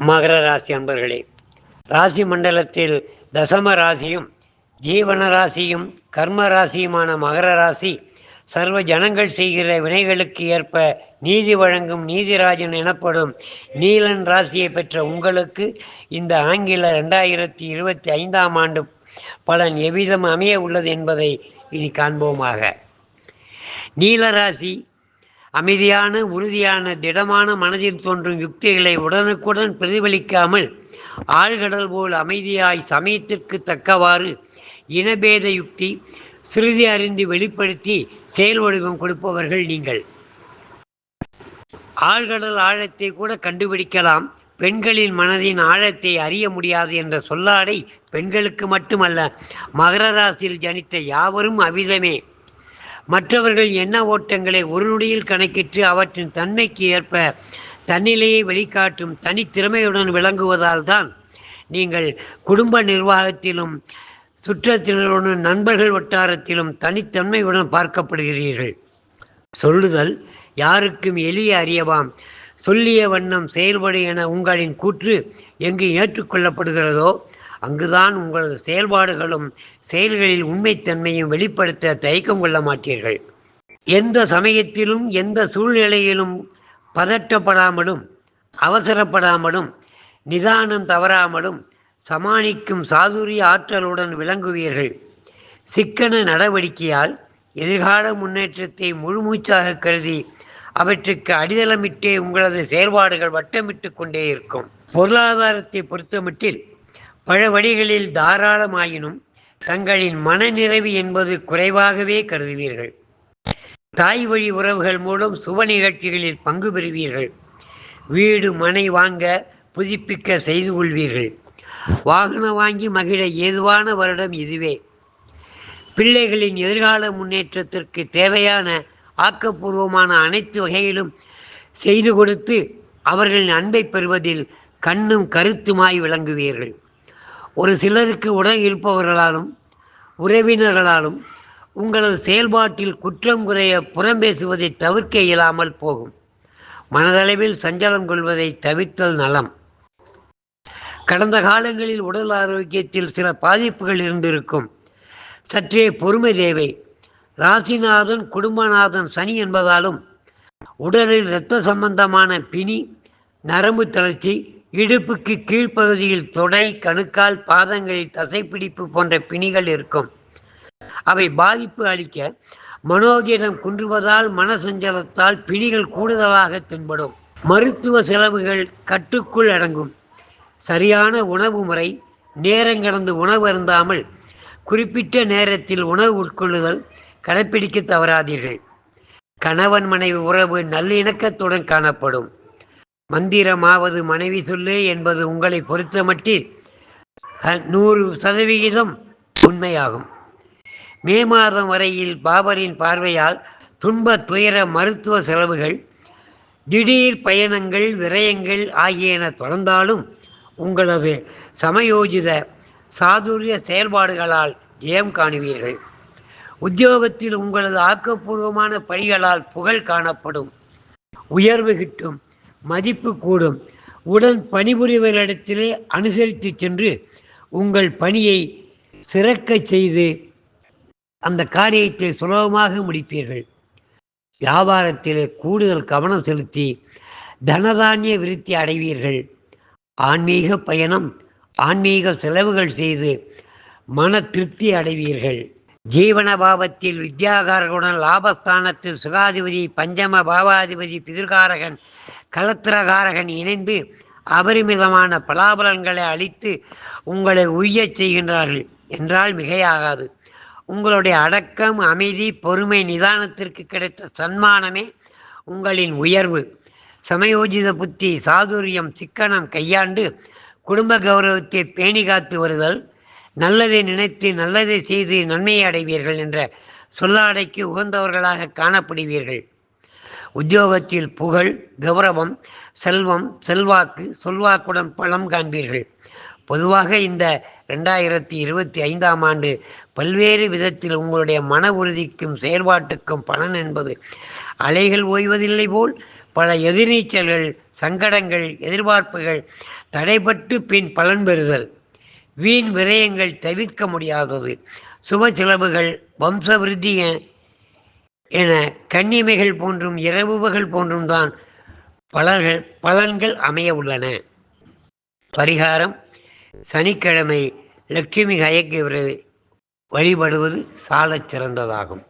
மகர ராசி அன்பர்களே ராசி மண்டலத்தில் தசம ராசியும் ஜீவன ராசியும் கர்ம ராசியுமான மகர ராசி சர்வ ஜனங்கள் செய்கிற வினைகளுக்கு ஏற்ப நீதி வழங்கும் நீதிராஜன் எனப்படும் நீலன் ராசியை பெற்ற உங்களுக்கு இந்த ஆங்கில ரெண்டாயிரத்தி இருபத்தி ஐந்தாம் ஆண்டு பலன் எவ்விதம் அமைய உள்ளது என்பதை இனி காண்போமாக. நீலராசி அமைதியான உறுதியான திடமான மனதில் தோன்றும் யுக்திகளை உடனுக்குடன் பிரதிபலிக்காமல் ஆழ்கடல் போல் அமைதியாய் சமயத்திற்கு தக்கவாறு இனபேத யுக்தி சிறிதி அறிந்து வெளிப்படுத்தி செயல் வடிவம் கொடுப்பவர்கள் நீங்கள். ஆழ்கடல் ஆழத்தை கூட கண்டுபிடிக்கலாம். பெண்களின் மனதின் ஆழத்தை அறிய முடியாது என்ற சொல்லாடை பெண்களுக்கு மட்டுமல்ல மகர ராசியில் ஜனித்த யாவரும் அவிதமே மற்றவர்கள் எண்ண ஓட்டங்களை ஒரு நொடியில் கணக்கிட்டு அவற்றின் தன்மைக்கு ஏற்ப தன்னிலையை வெளிக்காட்டும் தனித்திறமையுடன் விளங்குவதால் தான் நீங்கள் குடும்ப நிர்வாகத்திலும் சுற்றத்தினருடன் நண்பர்கள் வட்டாரத்திலும் தனித்தன்மையுடன் பார்க்கப்படுகிறீர்கள். சொல்லுதல் யாருக்கும் எளிய அறியவாம். சொல்லிய வண்ணம் செயல்படு என உங்களின் கூற்று எங்கு ஏற்றுக்கொள்ளப்படுகிறதோ அங்குதான் உங்களது செயல்பாடுகளும் செயல்களில் உண்மைத்தன்மையும் வெளிப்படுத்த தயக்கம் கொள்ள மாட்டீர்கள். எந்த சமயத்திலும் எந்த சூழ்நிலையிலும் பதற்றப்படாமலும் அவசரப்படாமலும் நிதானம் தவறாமலும் சமாளிக்கும் சாதுரிய ஆற்றலுடன் விளங்குவீர்கள். சிக்கன நடவடிக்கையால் எதிர்கால முன்னேற்றத்தை முழுமூச்சாக கருதி அவற்றுக்கு அடித்தளமிட்டே உங்களது செயல்பாடுகள் வட்டமிட்டு கொண்டே இருக்கும். பொருளாதாரத்தை பொறுத்தமட்டில் பல வழிகளில் தாராளமாயினும் தங்களின் மனநிறைவு என்பது குறைவாகவே கருதுவீர்கள். தாய் வழி உறவுகள் மூலம் சுப நிகழ்ச்சிகளில் பங்கு பெறுவீர்கள். வீடு மனை வாங்க புதுப்பிக்க செய்து கொள்வீர்கள். வாகனம் வாங்கி மகிழ ஏதுவான வருடம் இதுவே. பிள்ளைகளின் எதிர்கால முன்னேற்றத்திற்கு தேவையான ஆக்கப்பூர்வமான அனைத்து வகையிலும் செய்து கொடுத்து அவர்களின் அன்பை பெறுவதில் கண்ணும் கருத்துமாய் விளங்குவீர்கள். ஒரு சிலருக்கு உடன் இருப்பவர்களாலும் உறவினர்களாலும் உங்களது செயல்பாட்டில் குற்றம் குறைய புறம் பேசுவதை தவிர்க்க இயலாமல் போகும். மனதளவில் சஞ்சலம் கொள்வதை தவிர்த்தல் நலம். கடந்த காலங்களில் உடல் ஆரோக்கியத்தில் சில பாதிப்புகள் இருந்திருக்கும். சற்றே பொறுமை தேவை. ராசிநாதன் குடும்பநாதன் சனி என்பதாலும் உடலில் இரத்த சம்பந்தமான பிணி நரம்பு தளர்ச்சி இடுப்புக்கு கீழ்ப்பகுதியில் தொடை கணுக்கால் பாதங்களில் தசைப்பிடிப்பு போன்ற பிணிகள் இருக்கும். அவை பாதிப்பு அளிக்க மனோஜிடம் குன்றுவதால் மனசஞ்சலத்தால் பிணிகள் கூடுதலாக தென்படும். மருத்துவ செலவுகள் கட்டுக்குள் அடங்கும். சரியான உணவு முறை நேரங்கடந்து உணவு அருந்தாமல் குறிப்பிட்ட நேரத்தில் உணவு உட்கொள்ளுதல் கடைப்பிடிக்க தவறாதீர்கள். கணவன் மனைவி உறவு நல்லிணக்கத்துடன் காணப்படும். மந்திரமாவது மனைவி சொல்லு என்பது உங்களை பொறுத்தமட்டில் நூறு சதவிகிதம் உண்மையாகும். மே மாதம் வரையில் பாபரின் பார்வையால் துன்ப துயர மருத்துவ செலவுகள் திடீர் பயணங்கள் விரயங்கள் ஆகியன தொடர்ந்தாலும் உங்களது சமயோஜித சாதுரிய செயல்பாடுகளால் ஜெயம் காணுவீர்கள். உத்தியோகத்தில் உங்களது ஆக்கப்பூர்வமான பணிகளால் புகழ் காணப்படும். உயர்வு கிட்டும். மதிப்பு கூடும். உடன் பணிபுரிவர்களிடத்திலே அனுசரித்து சென்று உங்கள் பணியை சிறக்கச் செய்து அந்த காரியத்தை சுலபமாக முடிப்பீர்கள். வியாபாரத்திலே கூடுதல் கவனம் செலுத்தி தனதானிய விருத்தி அடைவீர்கள். ஆன்மீக பயணம் ஆன்மீக செலவுகள் செய்து மன திருப்தி அடைவீர்கள். ஜீவனபாவத்தில் வித்யாகாரகுடன் லாபஸ்தானத்தில் சுகாதிபதி பஞ்சம பாவாதிபதி பிதிர்காரகன் கலத்திரகாரகன் இணைந்து அபரிமிதமான பலாபலன்களை அளித்து உங்களை உய்யச் செய்கின்றார்கள் என்றால் மிகையாகாது. உங்களுடைய அடக்கம் அமைதி பொறுமை நிதானத்திற்கு கிடைத்த சன்மானமே உங்களின் உயர்வு. சமயோஜித புத்தி சாதுரியம் சிக்கனம் கையாண்டு குடும்ப கௌரவத்தை பேணி காத்து வருதல் நல்லதை நினைத்து நல்லதை செய்து நன்மையை அடைவீர்கள் என்ற சொல்லாடைக்கு உகந்தவர்களாக காணப்படுவீர்கள். உத்தியோகத்தில் புகழ் கௌரவம் செல்வம் செல்வாக்கு சொல்வாக்குடன் பலம் காண்பீர்கள். பொதுவாக இந்த ரெண்டாயிரத்தி இருபத்தி ஐந்தாம் ஆண்டு பல்வேறு விதத்தில் உங்களுடைய மன உறுதிக்கும் செயல்பாட்டுக்கும் பலன் என்பது அலைகள் ஓய்வதில்லை போல் பல எதிர்நீச்சல்கள் சங்கடங்கள் எதிர்பார்ப்புகள் தடைபட்டு பின் பலன் பெறுதல். வீண் விரயங்கள் தவிர்க்க முடியாதது. சுப செலவுகள் வம்ச விருத்தி என கன்னிமைகள் போன்றும் இரவுகள் போன்றும் தான் பலர்கள் பலன்கள் அமைய உள்ளன. பரிகாரம் சனிக்கிழமை லட்சுமி கயக்கு வழிபடுவது சாலச் சிறந்ததாகும்.